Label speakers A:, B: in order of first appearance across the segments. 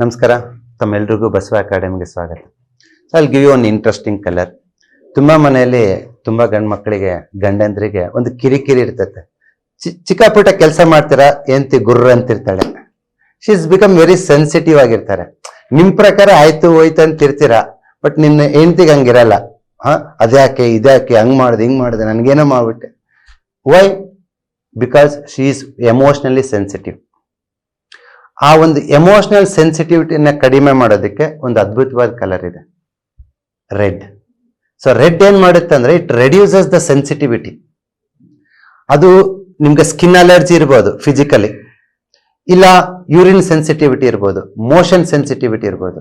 A: ನಮಸ್ಕಾರ. ತಮ್ಮೆಲ್ರಿಗೂ ಬಸವ ಅಕಾಡೆಮಿಗೆ ಸ್ವಾಗತ. ಸೊ ಅಲ್ಲಿ ಗಿವ್ ಒನ್ ಇಂಟ್ರೆಸ್ಟಿಂಗ್ ಕಲರ್ ತುಂಬಾ ಮನೆಯಲ್ಲಿ ತುಂಬಾ ಗಂಡು ಮಕ್ಕಳಿಗೆ, ಗಂಡಂದ್ರಿಗೆ ಒಂದು ಕಿರಿಕಿರಿ ಇರ್ತೈತೆ. ಚಿ- ಚಿಕ್ಕಪುಟ್ಟ ಕೆಲಸ ಮಾಡ್ತೀರಾ? ಏನ್ತಿ ಗುರ್ರ ಅಂತಿರ್ತಾಳೆ. She is become very sensitive ಆಗಿರ್ತಾರೆ. ನಿಮ್ ಪ್ರಕಾರ ಆಯ್ತು ಹೋಯ್ತು ಅಂತ ಇರ್ತೀರಾ ಬಟ್ ನಿನ್ನ ಹೆಂಡ್ತಿಗೆ ಹಂಗಿರಲ್ಲ. ಹಾ? ಅದ್ಯಾಕೆ, ಇದ್ಯಾಕೆ? ಹಂಗ್ ಮಾಡಿದೆ, ಹಿಂಗ್ ಮಾಡಿದೆ? ನನ್ಗೇನೋ ಮಾಡ್ಬಿಟ್ಟೆ. Why because she is emotionally sensitive ಆ ಒಂದು ಎಮೋಷನಲ್ ಸೆನ್ಸಿಟಿವಿಟಿನ ಕಡಿಮೆ ಮಾಡೋದಕ್ಕೆ ಒಂದು ಅದ್ಭುತವಾದ ಕಲರ್ ಇದೆ. ರೆಡ್ ಸೊ ರೆಡ್ ಏನ್ ಮಾಡುತ್ತೆ ಅಂದ್ರೆ ಇಟ್ ರೆಡ್ಯೂಸಸ್ ದ ಸೆನ್ಸಿಟಿವಿಟಿ ಅದು ನಿಮ್ಗೆ ಸ್ಕಿನ್ ಅಲರ್ಜಿ ಇರ್ಬೋದು ಫಿಸಿಕಲಿ ಇಲ್ಲ ಯೂರಿನ್ ಸೆನ್ಸಿಟಿವಿಟಿ ಇರ್ಬೋದು ಮೋಷನ್ ಸೆನ್ಸಿಟಿವಿಟಿ ಇರ್ಬೋದು.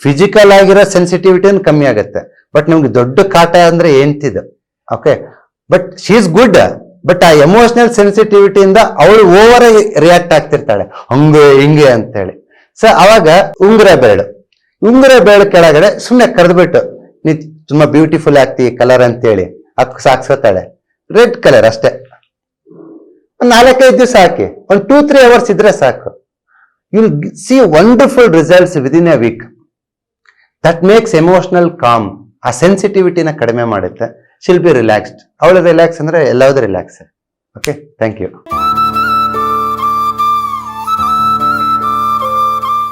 A: ಫಿಸಿಕಲ್ ಆಗಿರೋ ಸೆನ್ಸಿಟಿವಿಟಿನ ಕಮ್ಮಿ ಆಗುತ್ತೆ. ಬಟ್ ನಿಮ್ಗೆ ದೊಡ್ಡ ಕಾಟ ಅಂದ್ರೆ ಏನ್ತಿದೆ okay but she is good but ಆ ಎಮೋಷನಲ್ ಸೆನ್ಸಿಟಿವಿಟಿಯಿಂದ ಅವಳು ಓವರ್ ರಿಯಾಕ್ಟ್ ಆಗ್ತಿರ್ತಾಳೆ. ಹಂಗೆ, ಹಿಂಗೆ ಅಂತೇಳಿ. ಸೊ ಅವಾಗ ಉಂಗುರ ಬೇಳು ಉಂಗುರ ಬೇಳು ಕೆಳಗಡೆ ಸುಮ್ಮನೆ ಕರೆದ್ಬಿಟ್ಟು, ನೀ ತುಂಬಾ ಬ್ಯೂಟಿಫುಲ್ ಆಗ್ತಿ ಕಲರ್ ಅಂತೇಳಿ. ಅಕ್ ಸಾಕ್ಸೋತಾಳೆ ರೆಡ್ ಕಲರ್ ಅಷ್ಟೇ. ಒಂದು ನಾಲ್ಕೈದು ದಿವಸ ಹಾಕಿ. ಒಂದು ಟೂ ತ್ರೀ ಅವರ್ಸ್ ಇದ್ರೆ ಸಾಕು. You see wonderful results within a week that makes emotional calm ಆ ಸೆನ್ಸಿಟಿವಿಟಿನ ಕಡಿಮೆ ಮಾಡುತ್ತೆ. ಶಿಲ್ ಬಿ ರಿಲ್ಯಾಕ್ಸ್ಡ್ ಅವಳು ರಿಲ್ಯಾಕ್ಸ್ ಅಂದ್ರೆ ಎಲ್ಲಾವುದು ರಿಲ್ಯಾಕ್ಸ್ ಓಕೆ ಥ್ಯಾಂಕ್ ಯು